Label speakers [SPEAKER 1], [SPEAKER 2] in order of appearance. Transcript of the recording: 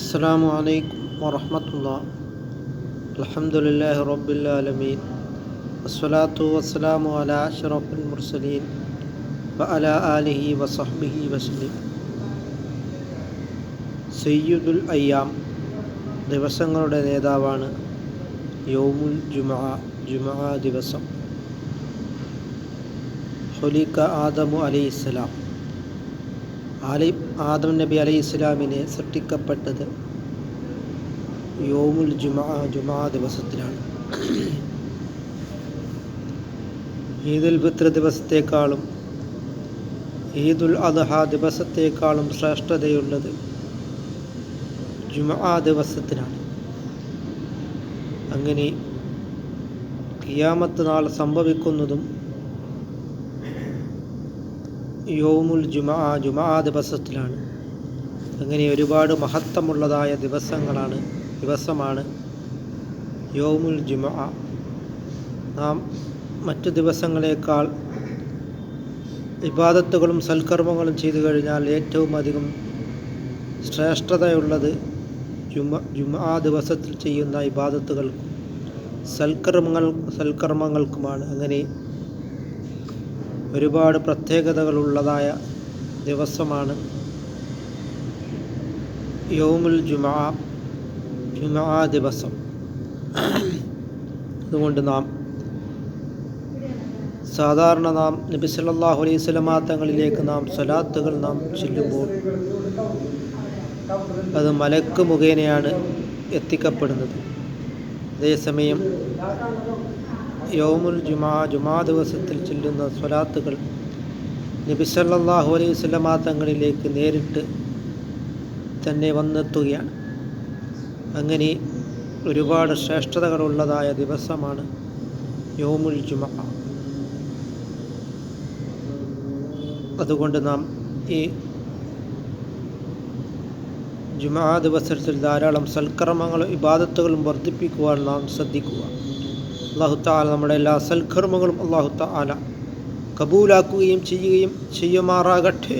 [SPEAKER 1] السلام عليكم ورحمة الله الحمد لله رب العالمين والصلاة والسلام على أشرف المرسلين وعلى آله وصحبه وسلم സയ്യുദുൽ അയ്യാം ദിവസങ്ങളുടെ നേതാവാണ് യൗമുൽ ജുമ ജുമ ദിവസം ഹൊലിക്ക ആദമു അലൈഹിസ്സലാം ആലി ആദം നബി അലൈഹി ഇസ്ലാമിനെ സൃഷ്ടിക്കപ്പെട്ടത് യോമുൽ ജുമാ ജുമാ ദിവസത്തിലാണ്. ഈദുൽ ഫിത്ര ദിവസത്തേക്കാളും ഈദുൽ അദ്ഹ ദിവസത്തേക്കാളും ശ്രേഷ്ഠതയുള്ളത് ജുമാ ദിവസത്തിനാണ്. അങ്ങനെ കിയാമത്ത് നാൾ സംഭവിക്കുന്നതും യോമുൽ ജുമാ ജുമാ ദിവസത്തിലാണ്. അങ്ങനെ ഒരുപാട് മഹത്വമുള്ളതായ ദിവസങ്ങളാണ് ദിവസമാണ് യോമുൽ ജുമാ. നാം മറ്റു ദിവസങ്ങളേക്കാൾ ഇബാദത്തുകളും സൽക്കർമ്മങ്ങളും ചെയ്തു കഴിഞ്ഞാൽ ഏറ്റവും അധികം ശ്രേഷ്ഠതയുള്ളത് ജുമ ജുമാ ദിവസത്തിൽ ചെയ്യുന്ന ഇബാദത്തുകൾക്കും സൽക്കർമ്മങ്ങൾ സൽക്കർമ്മങ്ങൾക്കുമാണ്. അങ്ങനെ ഒരുപാട് പ്രത്യേകതകളുള്ളതായ ദിവസമാണ് യോമുൽ ജുമാ ജുമാ ദിവസം. അതുകൊണ്ട് നാം സാധാരണ നാം നബി സല്ലല്ലാഹു അലൈഹി സ്വലമാ തങ്ങളിലേക്ക് നാം സ്വലാത്തുകൾ നാം ചെല്ലുമ്പോൾ അത് മലക്ക് മുഖേനയാണ് എത്തിക്കപ്പെടുന്നത്. അതേസമയം യോമുൽ ജുമാ ജുമാ ദിവസത്തിൽ ചെല്ലുന്ന സ്വലാത്തുകൾ നബി സല്ലല്ലാഹു അലൈഹി വസല്ലമ തങ്ങളിലേക്ക് നേരിട്ട് തന്നെ വന്നെത്തുകയാണ്. അങ്ങനെ ഒരുപാട് ശ്രേഷ്ഠതകളുള്ളതായ ദിവസമാണ് യോമുൽ ജുമ. അതുകൊണ്ട് നാം ഈ ജുമാ ദിവസത്തിൽ ധാരാളം സൽക്കർമ്മങ്ങളും ഇബാദത്തുകളും വർദ്ധിപ്പിക്കുവാൻ നാം ശ്രദ്ധിക്കുക. അള്ളാഹു താല നമ്മുടെ എല്ലാ സൽക്കർമ്മങ്ങളും അള്ളാഹു താല കബൂലാക്കുകയും ചെയ്യുകയും ചെയ്യുമാറാകട്ടെ.